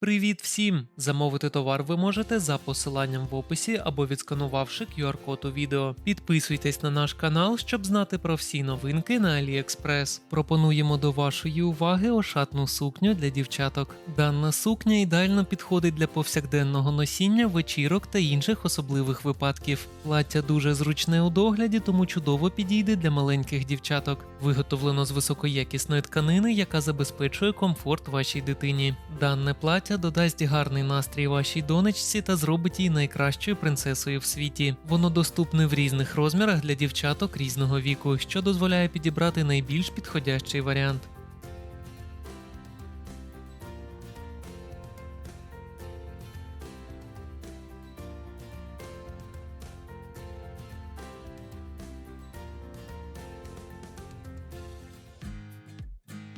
Привіт всім! Замовити товар ви можете за посиланням в описі або відсканувавши QR-код у відео. Підписуйтесь на наш канал, щоб знати про всі новинки на AliExpress. Пропонуємо до вашої уваги ошатну сукню для дівчаток. Дана сукня ідеально підходить для повсякденного носіння, вечірок та інших особливих випадків. Плаття дуже зручне у догляді, тому чудово підійде для маленьких дівчаток. Виготовлено з високоякісної тканини, яка забезпечує комфорт вашій дитині. Дане плаття додасть гарний настрій вашій донечці та зробить її найкращою принцесою в світі. Воно доступне в різних розмірах для дівчаток різного віку, що дозволяє підібрати найбільш підходящий варіант.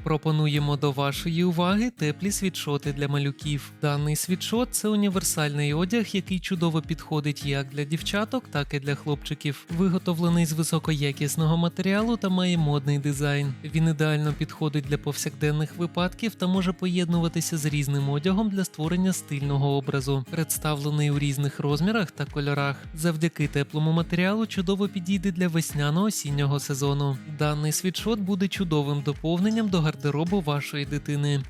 Пропонуємо до вашої уваги теплі світшоти для малюків. Даний світшот це універсальний одяг, який чудово підходить як для дівчаток, так і для хлопчиків. Виготовлений з високоякісного матеріалу та має модний дизайн. Він ідеально підходить для повсякденних випадків та може поєднуватися з різним одягом для створення стильного образу. Представлений у різних розмірах та кольорах. Завдяки теплому матеріалу чудово підійде для весняно-осіннього сезону. Даний світшот буде чудовим доповненням до гардеробу вашої дитини.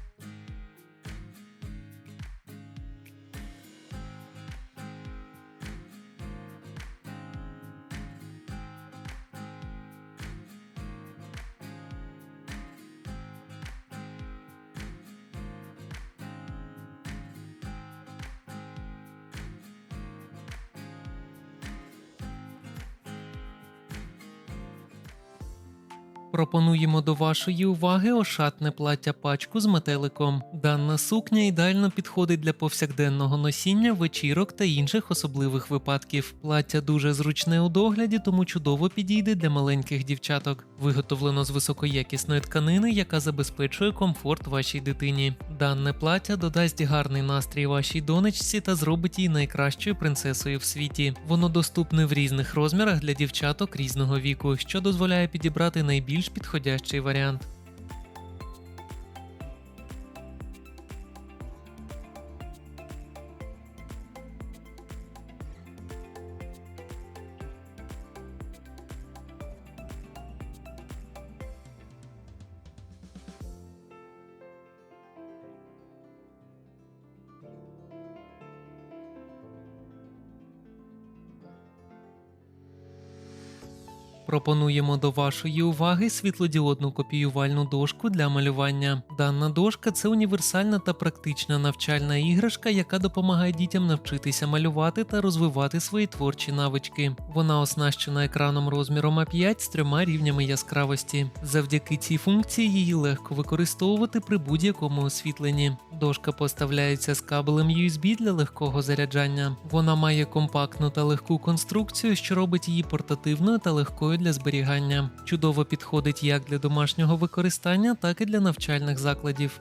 Пропонуємо до вашої уваги ошатне плаття пачку з метеликом. Дана сукня ідеально підходить для повсякденного носіння, вечірок та інших особливих випадків. Плаття дуже зручне у догляді, тому чудово підійде для маленьких дівчаток. Виготовлено з високоякісної тканини, яка забезпечує комфорт вашій дитині. Дане плаття додасть гарний настрій вашій донечці та зробить її найкращою принцесою в світі. Воно доступне в різних розмірах для дівчаток різного віку, що дозволяє підібрати найбільш підходящий варіант. Пропонуємо до вашої уваги світлодіодну копіювальну дошку для малювання. Дана дошка це універсальна та практична навчальна іграшка, яка допомагає дітям навчитися малювати та розвивати свої творчі навички. Вона оснащена екраном розміром А5 з трьома рівнями яскравості. Завдяки цій функції її легко використовувати при будь-якому освітленні. Дошка поставляється з кабелем USB для легкого заряджання. Вона має компактну та легку конструкцію, що робить її портативною та легкою для зберігання. Чудово підходить як для домашнього використання, так і для навчальних закладів.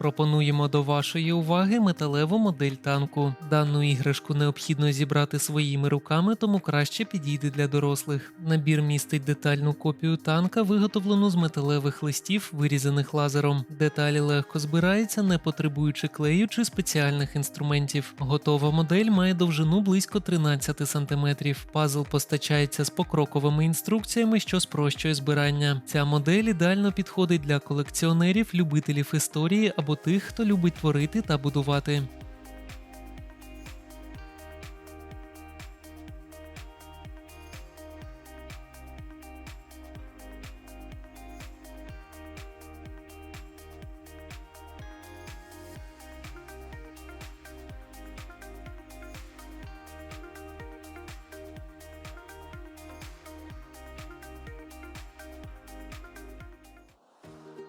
Пропонуємо до вашої уваги металеву модель танку. Дану іграшку необхідно зібрати своїми руками, тому краще підійде для дорослих. Набір містить детальну копію танка, виготовлену з металевих листів, вирізаних лазером. Деталі легко збираються, не потребуючи клею чи спеціальних інструментів. Готова модель має довжину близько 13 см. Пазл постачається з покроковими інструкціями, що спрощує збирання. Ця модель ідеально підходить для колекціонерів, любителів історії або тих, хто любить творити та будувати.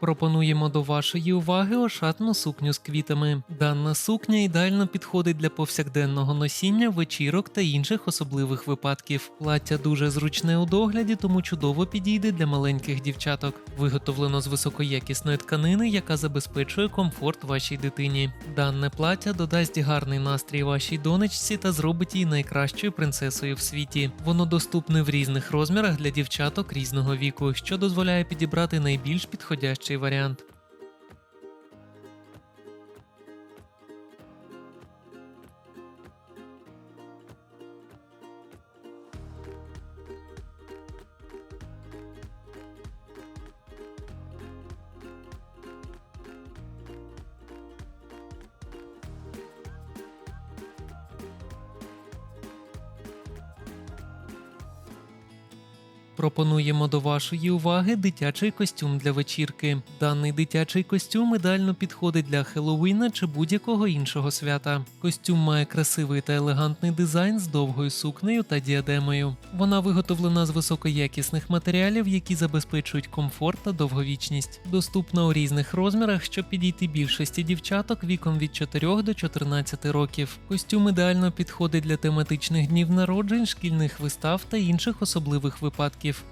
Пропонуємо до вашої уваги ошатну сукню з квітами. Дана сукня ідеально підходить для повсякденного носіння, вечірок та інших особливих випадків. Плаття дуже зручне у догляді, тому чудово підійде для маленьких дівчаток. Виготовлено з високоякісної тканини, яка забезпечує комфорт вашій дитині. Дане плаття додасть гарний настрій вашій донечці та зробить її найкращою принцесою в світі. Воно доступне в різних розмірах для дівчаток різного віку, що дозволяє підібрати найбільш підходящий варіант. Пропонуємо до вашої уваги дитячий костюм для вечірки. Даний дитячий костюм ідеально підходить для Хеллоуіна чи будь-якого іншого свята. Костюм має красивий та елегантний дизайн з довгою сукнею та діадемою. Вона виготовлена з високоякісних матеріалів, які забезпечують комфорт та довговічність. Доступна у різних розмірах, щоб підійти більшості дівчаток віком від 4 до 14 років. Костюм ідеально підходить для тематичних днів народжень, шкільних вистав та інших особливих випадків. років